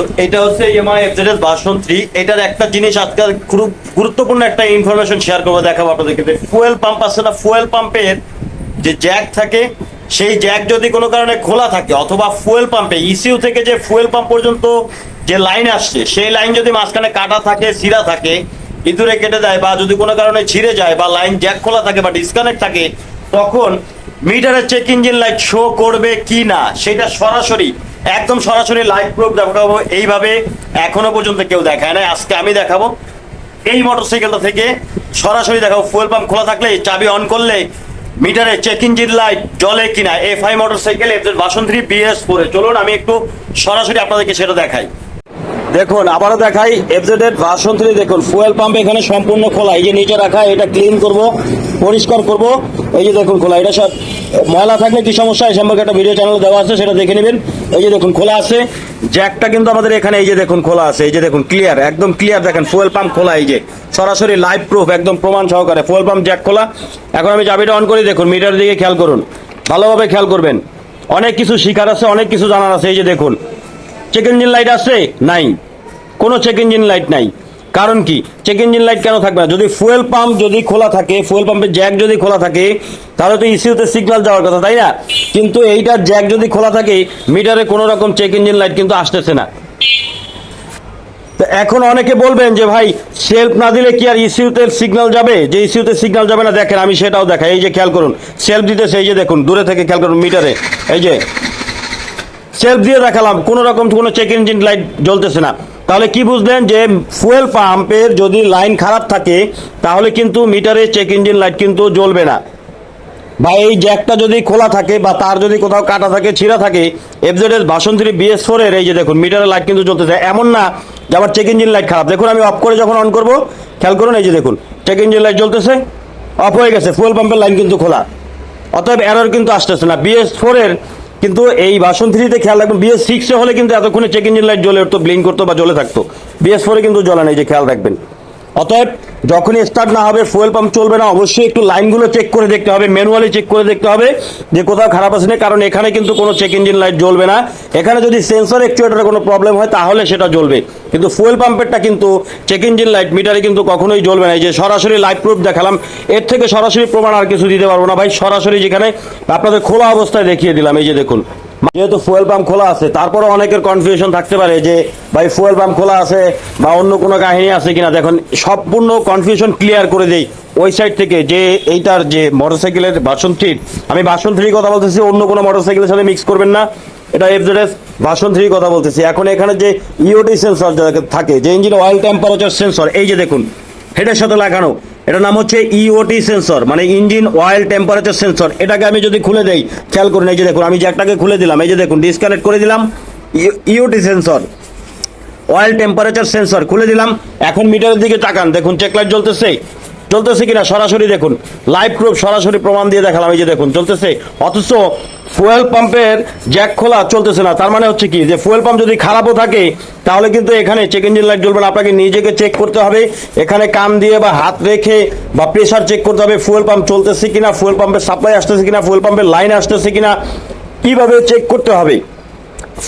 তো এটা হচ্ছে ইএমআই এফজেডএস ভার্সন থ্রি এটার একটা জিনিস আজকাল খুব গুরুত্বপূর্ণ একটা ইনফরমেশন শেয়ার করব, দেখাবো আপনাদেরকে। ফুয়েল পাম্প আছে না ফুয়েল পাম্পের যে জ্যাক থাকে, সেই জ্যাক যদি কোনো কারণে খোলা থাকে, অথবা ফুয়েল পাম্পে ইসিউ থেকে যে ফুয়েল পাম্প পর্যন্ত যে লাইন আসছে, সেই লাইন যদি মাঝখানে কাটা থাকে সিরা থাকে, ইঁদুরে কেটে যায় বা যদি কোনো কারণে ছিঁড়ে যায় বা লাইন জ্যাক খোলা থাকে বা ডিসকানেক্ট থাকে, তখন মিটারের চেক ইঞ্জিন লাইট শো করবে কি না, সেটা সরাসরি একদম সরাসরি লাইভ প্রুফ দেখাবো এইভাবে এখনও পর্যন্ত কেউ দেখায় না আজকে আমি দেখাবো। এই মোটরসাইকেলটা থেকে সরাসরি দেখাবো। ফুয়েল পাম্প খোলা থাকলে চাবি অন করলে মিটারে চেক ইঞ্জিন লাইট জলে কিনা। এফ আই মোটরসাইকেল এফ বাসন্ত্রী বিএস ফোরে চলুন, আমি একটু সরাসরি আপনাদেরকে সেটা দেখাই। দেখুন, আবারও দেখাই এফজেড এর ভার্সন দেখুন ফুয়েল পাম্প এখানে সম্পূর্ণ খোলা। এই যে নিচে রাখা, এটা ক্লিন করব, পরিষ্কার করব। এই যে দেখুন, খোলা। এটা সব, ময়লা থাকলে কি সমস্যা? এই সম্পর্কে একটা ভিডিও চ্যানেল দেওয়া আছে, সেটা দেখে নেবেন। এই যে দেখুন, খোলা আছে। জ্যাকটা কিন্তু আমাদের এখানে, এই যে দেখুন, খোলা আছে। এই যে দেখুন ক্লিয়ার একদম ক্লিয়ার দেখেন ফুয়েল পাম্প খোলা, এই যে। সরাসরি লাইভ প্রুফ একদম প্রমাণ সহকারে। ফুয়েল পাম্প জ্যাক খোলা। এখন আমি চাবিটা অন করে, দেখুন মিটার দিকে খেয়াল করুন। ভালোভাবে খেয়াল করবেন। অনেক কিছু শিকার আছে, অনেক কিছু জানার আছে, এই যে দেখুন। চেক ইঞ্জিন লাইট আছে? নাই। কোনো চেক ইঞ্জিন লাইট নাই। কারণ কি? চেক ইঞ্জিন লাইট কেন থাকবে না? যদি ফুয়েল পাম্প যদি খোলা থাকে ফুয়েল পাম্পের জ্যাক যদি খোলা থাকে, তাহলে তো ইসিউতে সিগন্যাল যাওয়ার কথা, তাই না? কিন্তু এইটার জ্যাক যদি খোলা থাকে মিটারে কোনো রকম চেক ইঞ্জিন লাইট কিন্তু আসতেছে না। এখন অনেকে বলবেন যে, ভাই সেলফ না দিলে কি আর ইসিউতে সিগন্যাল যাবে? যে ইসিউতে সিগন্যাল যাবে না, দেখেন, আমি সেটাও দেখাই। এই যে খেয়াল করুন সেলফ দিতেছে, এই যে দেখুন, দূরে থেকে খেয়াল করুন মিটারে এই যে সেলফ দিয়ে দেখালাম, কোনো রকম কোনো চেক ইঞ্জিন লাইট জ্বলতেছে না। তাহলে কি বুঝলেন যে ফুয়েল পাম্পের যদি লাইন খারাপ থাকে, তাহলে কিন্তু মিটারে চেক ইঞ্জিন লাইট কিন্তু জ্বলবে না। বা এই জ্যাকটা যদি খোলা থাকে বা তার যদি কোথাও কাটা থাকে, ছিঁড়া থাকে FZ S version three BS four এর এই যে দেখুন, মিটারের লাইট কিন্তু জ্বলতেছে। এমন না যে আমার চেক ইঞ্জিন লাইট খারাপ। দেখুন, আমি অফ করে যখন অন করব, খেয়াল করুন এই যে দেখুন চেক ইঞ্জিন লাইট জ্বলতেছে অফ হয়ে গেছে ফুয়েল পাম্পের লাইন কিন্তু খোলা। অতএব এরর কিন্তু আসতেছে না। বিএস ফোর এর কিন্তু এই ভাষণ থ্রিতে খেয়াল রাখবেন বিএস সিক্সে হলে কিন্তু এতক্ষণে চেক ইঞ্জিন লাইট জ্বলে উঠতো ব্লিং করতো বা জ্বলে থাকতো। বিএস ফোরে কিন্তু জ্বলে নেই যে খেয়াল রাখবেন। অতএব যখনই স্টার্ট না হবে ফুয়েল পাম্প চলবে না, অবশ্যই একটু লাইনগুলো চেক করে দেখতে হবে ম্যানুয়ালি চেক করে দেখতে হবে যে কোথাও খারাপ আছে না, কারণ এখানে কিন্তু কোনো চেক ইঞ্জিন লাইট জ্বলবে না। এখানে যদি সেন্সর অ্যাকচুয়েটারে কোনো প্রবলেম হয়, তাহলে সেটা জ্বলবে। কিন্তু ফুয়েল পাম্পেরটা কিন্তু চেক ইঞ্জিন লাইট মিটারে কিন্তু কখনোই জ্বলবে না। এই যে সরাসরি লাইট প্রুফ দেখালাম, এর থেকে সরাসরি প্রমাণ আর কিছু দিতে পারব না। ভাই, সরাসরি যেখানে আপনাদের খোলা অবস্থায় দেখিয়ে দিলাম, এই যে দেখুন। যেহেতু ফুয়েল পাম্প খোলা আছে তারপরে অনেকের কনফিউশন থাকতে পারে যে, ভাই, ফুয়েল পাম্প খোলা আছে বা অন্য কোনো কাহিনী আছে কিনা? দেখুন, সম্পূর্ণ কনফিউশন ক্লিয়ার করে দেই। ওই সাইড থেকে যে এইটার যে মোটরসাইকেলের ভার্সন থ্রি আমি ভার্সন থ্রি কথা বলতেছি, অন্য কোনো মোটরসাইকেলের সাথে মিক্স করবেন না। এটা এফজেডএস ভার্সন থ্রি কথা বলতেছি। এখন এখানে যে ইওটি সেন্সর থাকে, যে ইঞ্জিন অয়েল টেম্পারেচার সেন্সর এই যে দেখুন, হেডের সাথে লাগানো। এটার নাম হচ্ছে ইওটি সেন্সর মানে ইঞ্জিন অয়েল টেম্পারেচার সেন্সর এটাকে আমি যদি খুলে দেই, খেয়াল করুন, এই যে দেখুন, আমি জ্যাকটাকে খুলে দিলাম, এই যে দেখুন ডিসকানেক্ট করে দিলাম EOT sensor oil temperature sensor খুলে দিলাম। এখন মিটারের দিকে তাকান, দেখুন চেক লাইট জ্বলতেছে। চলতেছে কিনা সরাসরি দেখুন। লাইভ প্রুফ সরাসরি প্রমাণ দিয়ে দেখালাম, এই যে দেখুন, চলতেছে। অথচ ফুয়েল পাম্পের জ্যাক খোলা চলতেছে না, তার মানে হচ্ছে কি, যে ফুয়েল পাম্প যদি খারাপও থাকে, তাহলে কিন্তু এখানে চেক ইঞ্জিন লাইট জ্বলবে না, আপনাকে নিজেকে চেক করতে হবে। এখানে কান দিয়ে বা হাত রেখে বা প্রেশার চেক করতে হবে ফুয়েল পাম্প চলতেছে কিনা ফুয়েল পাম্পের সাপ্লাই আসতেছে কিনা ফুয়েল পাম্পের লাইন আসতেছে কিনা, কীভাবে চেক করতে হবে?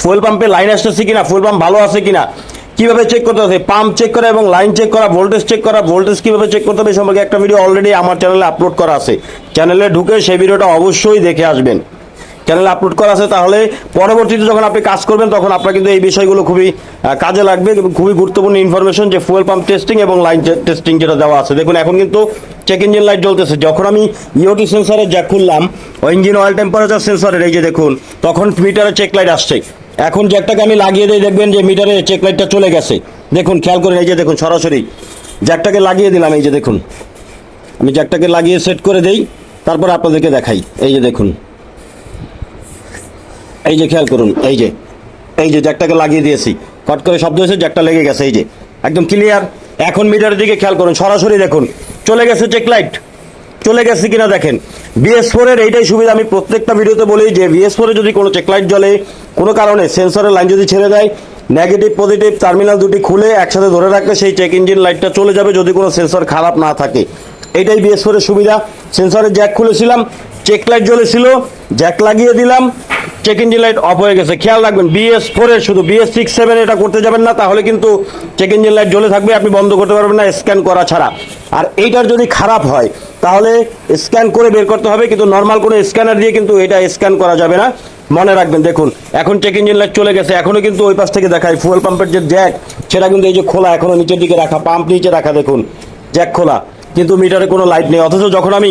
ফুয়েল পাম্পে লাইন আসতেছে কিনা ফুয়েল পাম্প ভালো আছে কিনা কীভাবে চেক করতে হবে? পাম্প চেক করা এবং লাইন চেক করা ভোল্টেজ চেক করা ভোল্টেজ কীভাবে চেক করতে হবে সম্পর্কে একটা ভিডিও অলরেডি আমার চ্যানেলে আপলোড করা আছে। চ্যানেলে ঢুকে সেই ভিডিওটা অবশ্যই দেখে আসবেন। চ্যানেলে আপলোড করা আছে তাহলে পরবর্তীতে যখন আপনি কাজ করবেন, তখন আপনার কিন্তু এই বিষয়গুলো খুবই কাজে লাগবে এবং খুবই গুরুত্বপূর্ণ ইনফরমেশন যে ফুয়েল পাম্প টেস্টিং এবং লাইন টেস্টিং যেটা দেওয়া আছে। দেখুন, এখন কিন্তু চেক ইঞ্জিন লাইট জ্বলতেছে। যখন আমি ইওটি সেন্সরে যা খুললাম ইঞ্জিন অয়েল টেম্পারেচার সেন্সরের এই যে দেখুন, তখন মিটারে চেক লাইট আসছে। এখন জ্যাকটাকে আমি লাগিয়ে দিই, দেখবেন যে মিটারে চেক লাইটটা চলে গেছে। দেখুন, খেয়াল করেন এই যে দেখুন, সরাসরি। জ্যাকটাকে লাগিয়ে দিলাম, এই যে দেখুন। আমি জ্যাকটাকে লাগিয়ে সেট করে দেই, তারপর আপনাদেরকে দেখাই। এই যে দেখুন। এই যে খেয়াল করুন, এই যে। এই যে জ্যাকটাকে লাগিয়ে দিয়েছি। কট করে শব্দ হয়েছে জ্যাকটা লেগে গেছে, এই যে। একদম ক্লিয়ার এখন মিটারের দিকে খেয়াল করুন, সরাসরি দেখুন। চলে গেছে চেক লাইট চলে গেছে কিনা দেখেন। বিএস ফোর এর এইটাই সুবিধা, আমি প্রত্যেকটা ভিডিওতে বলি যে বিএস ফোরে যদি কোনো চেক লাইট জ্বলে, কোনো কারণে সেন্সরের লাইন যদি ছেড়ে দেয় নেগেটিভ পজিটিভ টার্মিনাল দুটি খুলে একসাথে ধরে রাখলে সেই চেক ইঞ্জিন লাইটটা চলে যাবে যদি কোনো সেন্সর খারাপ না থাকে। এটাই বিএস ফোরের সুবিধা। সেন্সরের জ্যাক খুলেছিলাম চেক লাইট জ্বলেছিল জ্যাক লাগিয়ে দিলাম চেক ইঞ্জিন লাইট অফ হয়ে গেছে। খেয়াল রাখবেন বিএস ফোর এর শুধু বিএস সিক্স সেভেন এটা করতে যাবেন না, তাহলে কিন্তু চেক ইঞ্জিন লাইট জ্বলে থাকবে, আপনি বন্ধ করতে পারবেন না স্ক্যান করা ছাড়া। আর এইটার যদি খারাপ হয়, তাহলে স্ক্যান করে বের করতে হবে, কিন্তু নর্মাল কোনো স্ক্যানার দিয়ে কিন্তু এটা স্ক্যান করা যাবে না। মনে রাখবেন, দেখুন, এখন চেক ইঞ্জিন লাইট চলে গেছে এখনও কিন্তু ওই পাশ থেকে দেখায় ফুয়েল পাম্পের যে জ্যাক সেটা কিন্তু এই যে খোলা এখনও নিচের দিকে রাখা পাম্প নিচে রাখা, দেখুন জ্যাক খোলা। কিন্তু মিটারে কোনো লাইট নেই। অথচ যখন আমি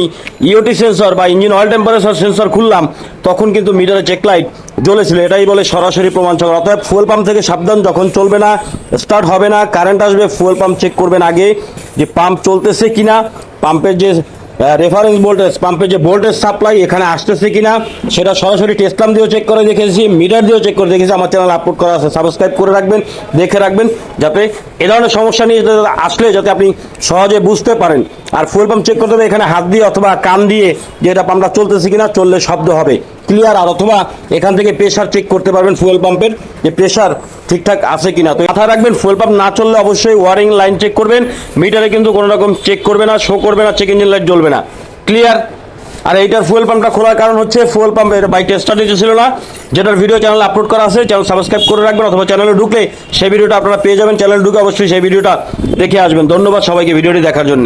ইওটি সেন্সর বা ইঞ্জিন অয়েল টেম্পারেচার সেন্সর খুললাম, তখন কিন্তু মিটারে চেক লাইট জ্বলেছিল। এটাই বলে সরাসরি প্রমাণ চলে অর্থাৎ ফুয়েল পাম্প থেকে সাবধান, যখন চলবে না স্টার্ট হবে না কারেন্ট আসবে ফুয়েল পাম্প চেক করবেন আগে যে পাম্প চলতেছে কিনা। পাম্পের যে রেফারেন্স ভোল্টেজ পাম্পে যে ভোল্টেজ সাপ্লাই এখানে আসতেছে কিনা, সেটা সরাসরি টেস্টলাম দিয়েও চেক করে দেখেছি মিটার দিয়েও চেক করে দেখেছি, আমার চ্যানেল আপলোড করা আছে সাবস্ক্রাইব করে রাখবেন, দেখে রাখবেন, যাতে এ ধরনের সমস্যা নিয়ে আসলে যাতে আপনি সহজে বুঝতে পারেন। আর ফুয়েল পাম্প চেক করতে হবে এখানে হাত দিয়ে অথবা কান দিয়ে, যে এটা পাম্পটা চলতেছে কিনা, চললে শব্দ হবে। ক্লিয়ার আর অথবা এখান থেকে প্রেশার চেক করতে পারবেন ফুয়েল পাম্পের যে প্রেশার ঠিকঠাক আছে কিনা। তো মাথায় রাখবেন ফুয়েল পাম্প না চললে অবশ্যই ওয়ারিং লাইন চেক করবেন। মিটারে কিন্তু কোনো রকম চেক করবে না শো করবে না চেক ইঞ্জিন লাইট জ্বলবে না। ক্লিয়ার আর এইটার ফুয়েল পাম্পটা খোলার কারণ হচ্ছে ফুয়েল পাম্পের বাইক স্টার্ট ছিল না। যেটার ভিডিও চ্যানেল আপলোড করা আছে চ্যানেল সাবস্ক্রাইব করে রাখবেন, অথবা চ্যানেলে ঢুকলে সেই ভিডিওটা আপনারা পেয়ে যাবেন। চ্যানেল ঢুকে অবশ্যই সেই ভিডিওটা দেখে আসবেন। ধন্যবাদ সবাইকে ভিডিওটি দেখার জন্য।